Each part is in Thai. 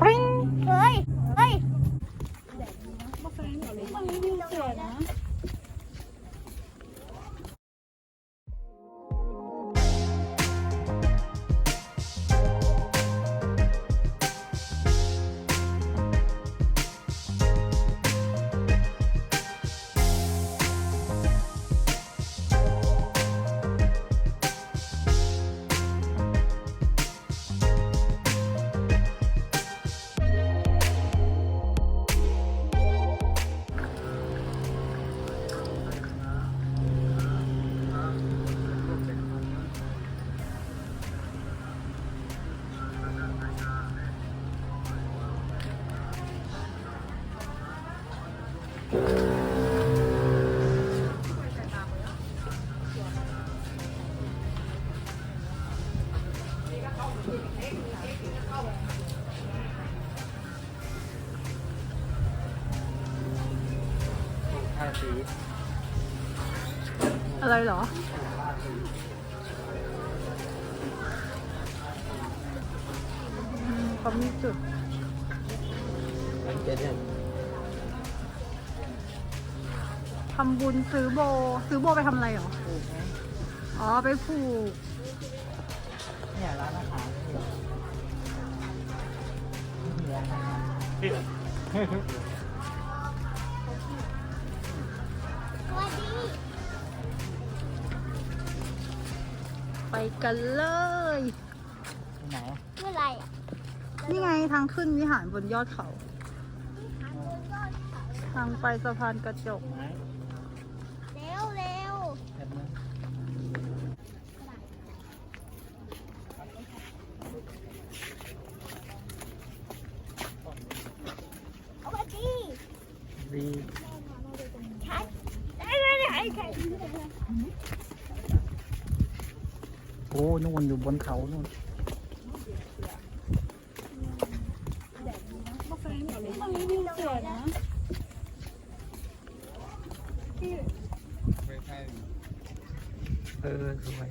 ปริ้งเฮ้ย เฮ้ยทาสีอะไรเหรออืมเขามีจุดมันเป็นเนี่ยทำบุญซื้อโบ ซื้อโบไปทำอะไรเหรอถูกไหมอ๋อ ไปผูก เนี่ยร้านอาหาร ไปกันเลย ไหนเมื่อไรอะนี่ไงทางขึ้นวิหารบนยอดเขา ทางไปสะพานกระจก ไหน เร็วเร็ว แบบนั้น สวัสดี ดี ใช่ได้ไหมได้ใช่ โอ้นู่นอยู่บนเขานู่นมันมีวิวสวยนะ เออสวย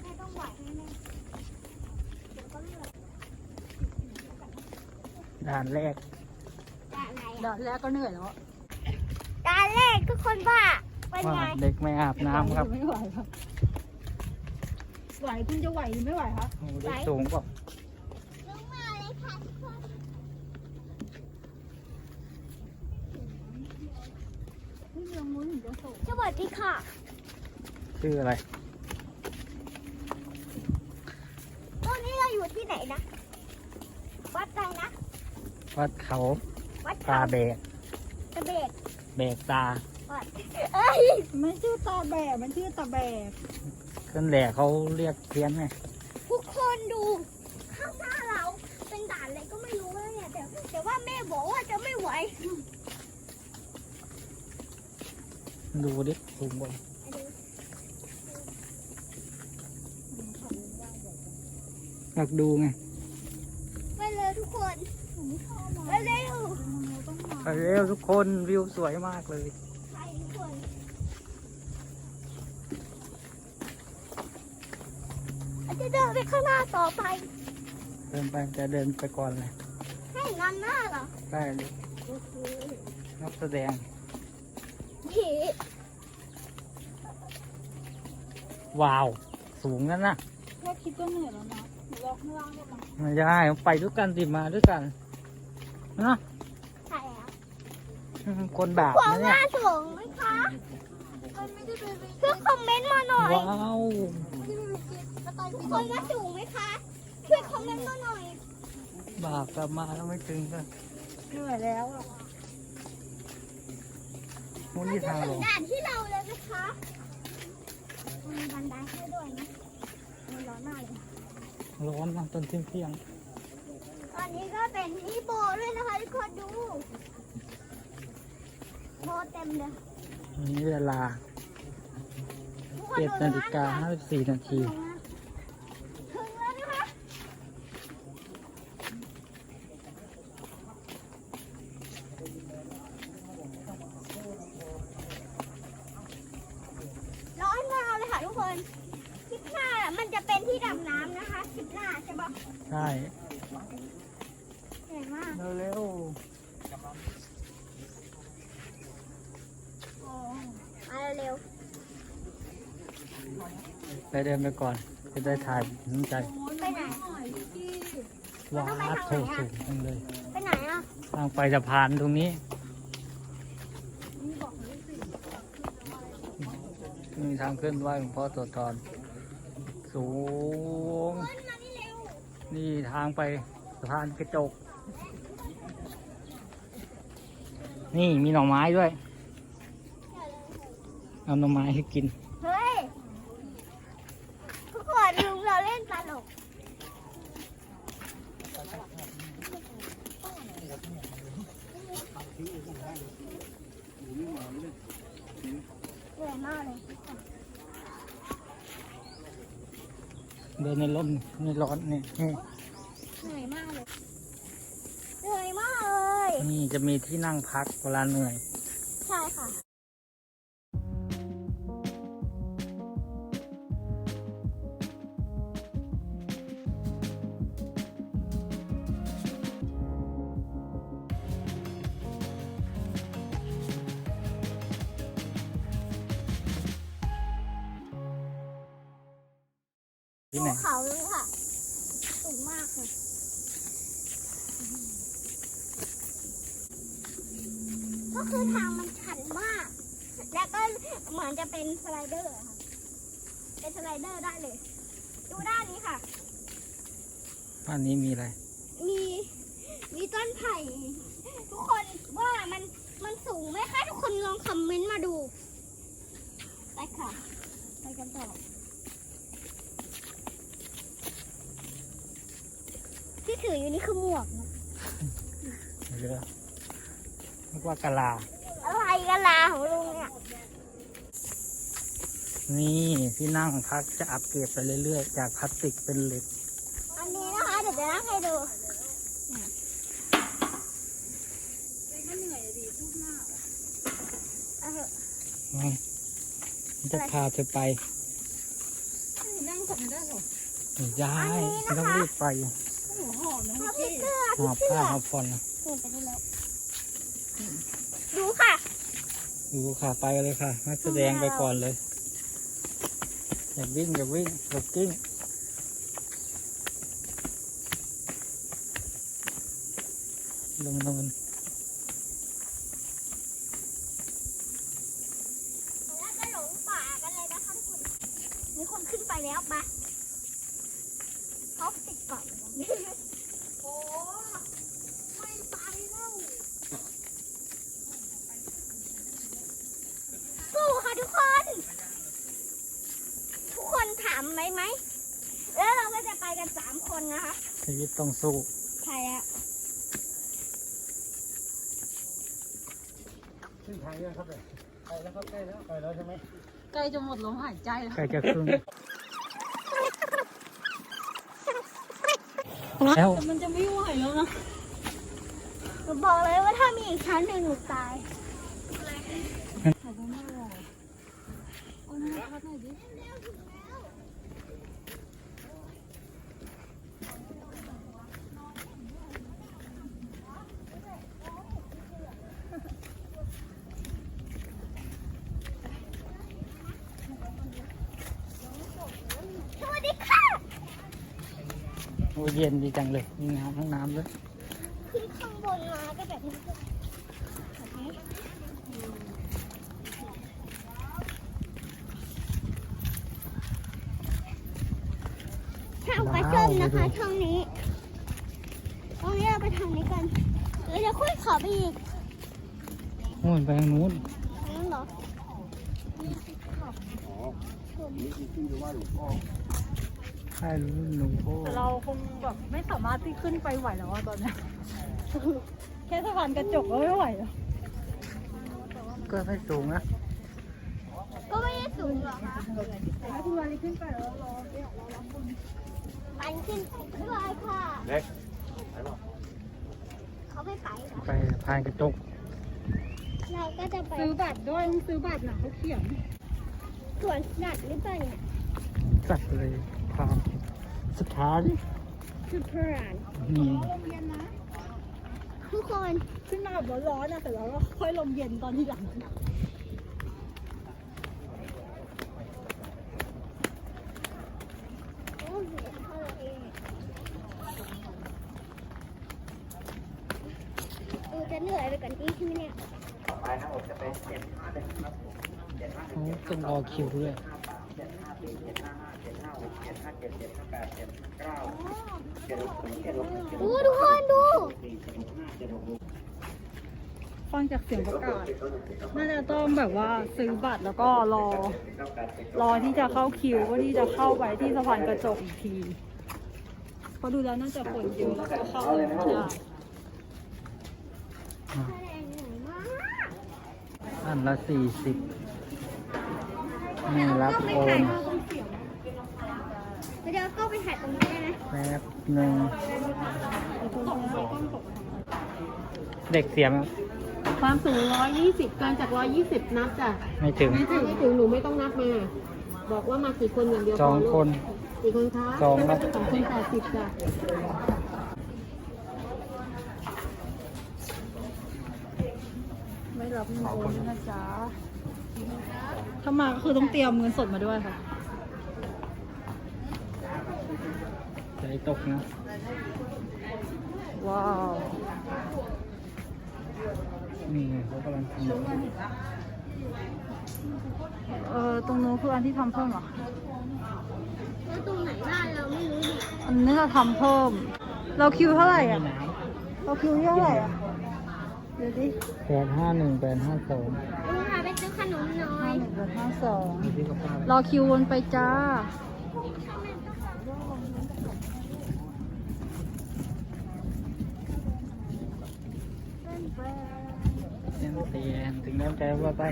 แม่ต้องไหวแน่ๆเดี๋ยวก็เลือก ด่านแรกจานไหนดออะดแรกก็เหนื่อยแล้วจานแรกทุกคนว่าเป็นว่าไงเด็กไม่อาบน้ำครับไม่ไหวครับไหวคุณจะไหวหรือไม่ไหวคะโอ้เด็กสูงกว่าลงมาเลยค่ะทุกคนนี่ลงนู้นถึงจะสูงสวัสดีค่ะชื่ออะไร ตอนนี้เราอยู่ที่ไหนนะ วัดอะไรนะ วัดเขาวัดตาเขาแบกตะเบกแบกตา วัดเอ้ยมันชื่อตาแบกมันชื่อตาแบกขึ้นแหล่เขาเรียกเพี้ยนไงทุกคนดูข้างหน้าเราเป็นด่านอะไรก็ไม่รู้แล้วเนี่ยแต่แต่ว่าแม่บอกว่าจะไม่ไหวดูดิสูงกว่าอยากดูไง ไปเลยทุกคนไป เร็วไปเร็วทุกคนวิวสวยมากเลยไปทุกคนเราจะเดินไปข้างหน้าต่อไป เดินไปจะเดินไปก่อนเลยให้นำหน้าเหรอได้เลยนักแสดงผีว้าว สูงนั่นนะแค่คิดก็เหนื่อยแล้วนะหนูรอข้างล่างได้ไหมไม่ได้ไปด้วยกันสิมาด้วยกัน เนาะใช่แล้วคนบาปความนะเนี่ยน่าสูงไหมคะเพื่อคอมเมนต์มาหน่อยว้าวคนว่าสูงไหมคะ ช่วยคอมเมนต์มาหน่อยบาปกลับมาแล้วไม่ถึงก็เหนื่อยแล้วอะมุนเราที่จะทางลถึงงด่านที่เราเลยนะคะมีบันไดให้ด้วยนะมันร้อนมากเลยร้อนมาจนเที่ยงเที่ยงตอ นนี้ก็เป็นนิโบด้วยนะคะทุกคนดู โบเต็มเลยๆนี่เวลาทุกคนเจ็ดดูนาฬิกาห้าสิบสี่นาทีถึงแล้วนะคะ ใช่ ใหญ่มาก เร็วมาเร็วๆไปเดินไปก่อนจะได้ถ่ายน้ำใจๆไปไหนว้าดโถสูงจังเลยไปไหนอะทางไปสะพานตรงนี้มีทางขึ้นไหวหลวงพ่อโสธรสูงขึ้นมานี่เร็วนี่ทางไปสะพานกระจก นี่มีหน่อไม้ด้วย เอาหน่อไม้ให้กิน เฮ้ยทุกคนลุงเราเล่นตลกเหนื่อยมากเลยเดินในร่มในร้อนนี่นี่ เหนื่อยมากเลยเหนื่อยมากเลย นี่จะมี ที่นั่งพักเวลาเหนื่อย ใช่ค่ะ ที่ไหน ภูเขาเลยค่ะ สูงมากค่ะก็คือ ทางมันชันมาก แล้วก็เหมือนจะเป็นสไลเดอร์อะค่ะ เป็นสไลเดอร์ได้เลย ดูด้านนี้ค่ะ บ้านนี้มีอะไร มีมีต้นไผ่ ทุกคนว่ามันมันสูงไหมคะ ทุกคนลองคอมเมนต์มาดู ไปค่ะ ไปกันต่อ ที่ถืออยู่นี่คือหมวกนะเรือนึกว่ากะลา อะไรกันล่ะของลุงเนี่ย นี่ที่นั่งพักจะอัปเกรดไปเรื่อยๆ จากพลาสติกเป็นเหล็ก อันนี้นะคะเดี๋ยวจะนั่งให้ดูเอาเถอะนี่มันจะพาเธอไปนั่งก่อนไม่ได้หรอไม่ได้ไม่ต้องรีบไปหัวหอมนะเอาพี่เสื้อหอบพี่เสื้ผ้าอหอบผ่อนนะนี่ไปดูแล้วดูค่ะ ดูค่ะไปเลยค่ะนักแสดงไปก่อนเลย อยากวิ่งอยากวิ่งอยากกิ้งลงนอน แล้วก็หลงป่ากันเลยนะคะทุกคน มีคนขึ้นไปแล้วปะเขาติดเกาะโอ้ไม่ไปแล้วสู้ค่ะทุกคน ทุกคนถาม ไหมไหม แล้วเราก็จะไปกันสามคนนะคะ ชีวิตต้องสู้ ใช่แล้วขึ้นทางยังครับเลยไปแล้วครับใกล้แล้วไปแล้วใช่ไหมใกล้จะหมดลมหายใจแล้ว ใกล้จะครึ่งแล้ว แต่มันจะไม่ไหวแล้วนะ หนูบอกเลยว่าถ้ามีอีกชั้นหนึ่งหนูตายถ่ายรูปไม่ไหวเอาหน้าพัดหน่อยดิ สวัสดีค่ะ โอ้ เย็นดีจังเลย มีน้ำทั้งน้ำด้วยขึ้นข้างบนมาก็แบบนี้แบบนี้ช่างปลาส้มนะคะช่องนี้ ตรงนี้เราไปทางนี้กันเราจะคุยขอไปอีกโน่นไปทางนู้นทางนั้นเหรอ ค่ายรุ่นหลวงพ่อแต่เราคงแบบไม่สามารถที่ขึ้นไปไหวแล้วอะตอนเนี้ยแค่สะพานกระจกก็ไม่ไหวแล้วก็ไม่สูงนะก็ไม่ได้สูงหรอกค่ะให้คุณวาลีขึ้นไปแล้วรอปันขึ้นไปด้วยค่ะเล็กเขาไม่ไปค่ะไปพายกระจกเราก็จะไปซื้อบัตรด้วยต้องซื้อบัตรนะเขาเขียนสวนสัตว์หรือเปล่าเนี่ยจัดเลย ความสถานคือเพรานนี่ ลมเย็นนะ ทุกคนขึ้นมาแบบร้อนๆนะแต่แล้วก็ค่อยลมเย็นตอนที่หลังโอ้โหเข้าเองเออจะเหนื่อยไปกว่านี้ใช่ไหมเนี่ย เขาต้องรอคิวด้วย โอ้ทุกคนดูฟังจากเสียงประกาศ น่าจะต้องแบบว่าซื้อบัตรแล้วก็รอ รอที่จะเข้าคิวก็ที่จะเข้าไปที่สะพานกระจกอีกทีเพราะดูแล้วน่าจะคนเยอะแล้วก็เข้าเลยไม่ได้แสดงเหนื่อยมากอันละสี่สิบนี่รับก็ไปโอถ่ายน ตรงเสียงเดี๋ยวก็ไป ถ่ายตรงนี้ได้ไหมแป๊บหนึ่งเด็กเสียมความสูง 120 เกินจาก 120 นับจ้ะไม่ถึงไม่ถึงไม่ถึงหนูไม่ต้องนับมา บอกว่ามากี่คนอย่างเดียวสองพลูกคน กี่คนคะสองครับ สองคนแปดสิบจ้ะไม่รับเงินโอนด้วยนะจ๊ะถ้ามาก็คือต้องเตรียมเงินสดมาด้วยค่ะ ใจตกนะ ว้าว นี่ไงเขากำลังทำอยู่เออตรงนู้นคืออันที่ทำเพิ่มเหรอ แล้วตรงไหนได้เราไม่รู้ดิอันนี้เราทำเพิ่ม เราคิวเท่าไหร่มีอะน้เราคิวเท่าไหร่อะ เดี๋ยวดิำแปดห้าหนึ่งแปดห้าสองลุงพาไปซื้อขนมหน่อห้าย หนึ่งเป็นห้าสองมีที่กระเป๋ารอคิววนไปจ้าเส้น เตียนถึงน้ำใจว่าไป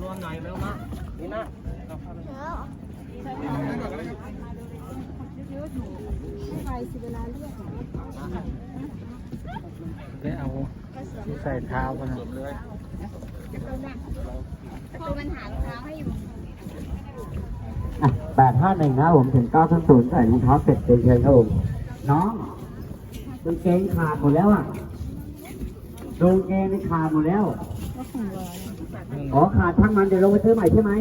รวมๆหน่อยเร็วมานี่นะใครสิเวลาเรียกไปเอาที่ใส่เท้ากันนะคือมันหารองเท้าให้อยู่แปดห้าหนึ่งนะครับผมถึงเก้าศูนย์ใส่รองเท้าเสร็จเชิญครับผมน้องกางเกงขาดหมดแล้วอะ กางเกงนี่ขาดหมดแล้วก็ของเราอ๋อขาดทั้งมันเดี๋ยวลงไปซื้อใหม่ใช่ไหม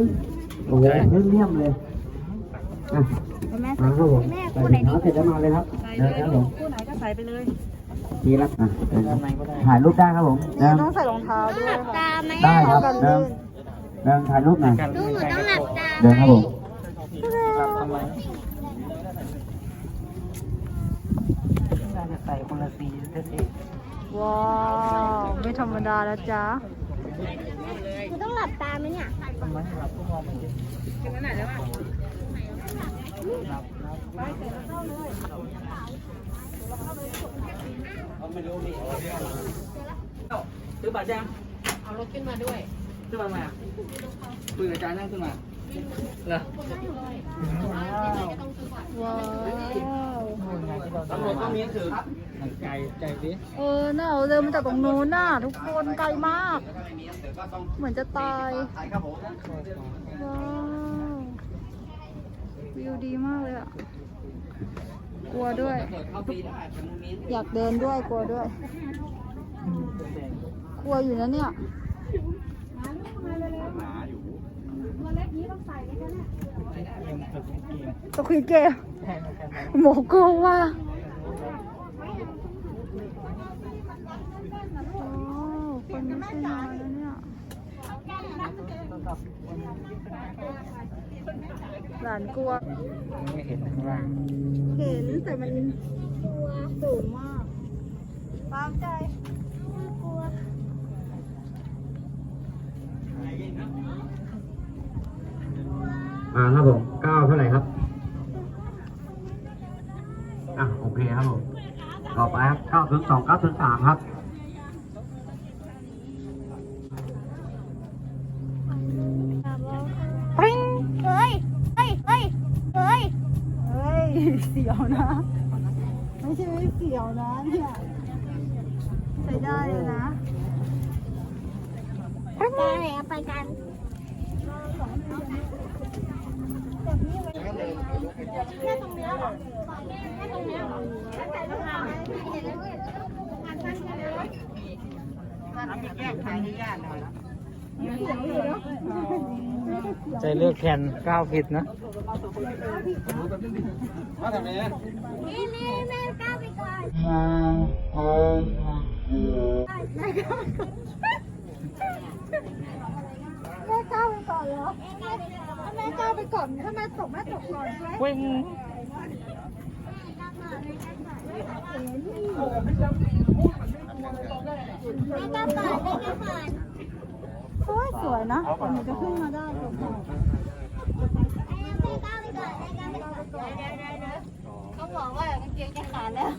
โอ้โหเพิ่มเลี่ยมเลยอะแล้วแม่มาครับผมใส่รองเท้าเสร็จแล้วมาเลยครับเดินครับผมคู่ไหนก็ใส่ไปเลยทีละอะเดินคด้ารันบในก็ได้ถ่ายรูปได้ครับผมนี่เดินต้องใส่รองเท้าด้วยหลับค่ะตาไหมได้ครับกันเดิลื่นนเดินถ่ายรูปหน่อยลูกหนูต้องหลับตาเดินครับผมหลับทำไมน่าจะใส่คนละสีเท่ ว้าว ไม่ธรรมดาแล้วจ้าหนูต้องหลับตาไหมเนี่ยๆทำไมหลับก็มองไม่เห็นหลับหลับซื้อบัตรยังเอารถขึ้นมาด้วยซื้อบัตรมาคุยกับอาจารย์นั่งขึ้นมาเหรอว้าวนู่นไงที่เราตำรวจต้องมีหนังสือ หนังใจใจดิเออน่าเอาเดินมาจากตรงนู้นน่ะทุกคนไกลมาก เหมือนจะตายว้าววิวดีมากเลยอะ กลัวด้วยเข้าฟรีได้แต่มึงมีอยากเดินด้วยกลัวด้วย กลัวอยู่นะเนี่ยยังตึกเกมตะคุยเกมแทนกันไปหมอโกงว่าโอ้ ม่ใช่น้อยแล้วเนี่ยหลานกลัว ไม่เห็นข้างล่างเห็นแต่มันกลัวสูงมากตามใจกลัวมาครับผมเก้าเท่าไหร่ครับอะโอเคครับผมต่อไปครับเก้าถึงสองเก้าถึงสามครับ ปริ้ง เฮ้ย เฮ้ย เฮ้ย เฮ้ย เฮ้ย เสียวนะ ไม่ใช่ไม่เสียวนะเนี่ยใช้ได้เลยนะไปไหนอะไปกันแค่ตรงเนี้ยเหรอแค่ตรงเนี้ยเหรอแค่ใส่รองเท้าไหมเห็นแล้วเห็นแล้วอันนั้นแค่นี้ ใจเลือกแผ่นก้าวผิดนะมาทำไมนี่นี่แม่ก้าวไปก่อนแม่ก้าวไปก่อนแม่ก้าวไปก่อนเหรอแม่ก้าวไปก่อนถ้าแม่ตกแม่ตกก่อนใช่ไหมแม่ก้าวก่อนแม่ก้าวก่อน วยสวยนะแต่หนูจะขึ้นมาได้ตรงแม่ก้าวไปก่อนแม่ก้าวไปก่อนเดี๋ยวเดี๋ยวเดี๋ยวเดี๋ยวเขาบอกว่ากางเกงจะขาดแล้ว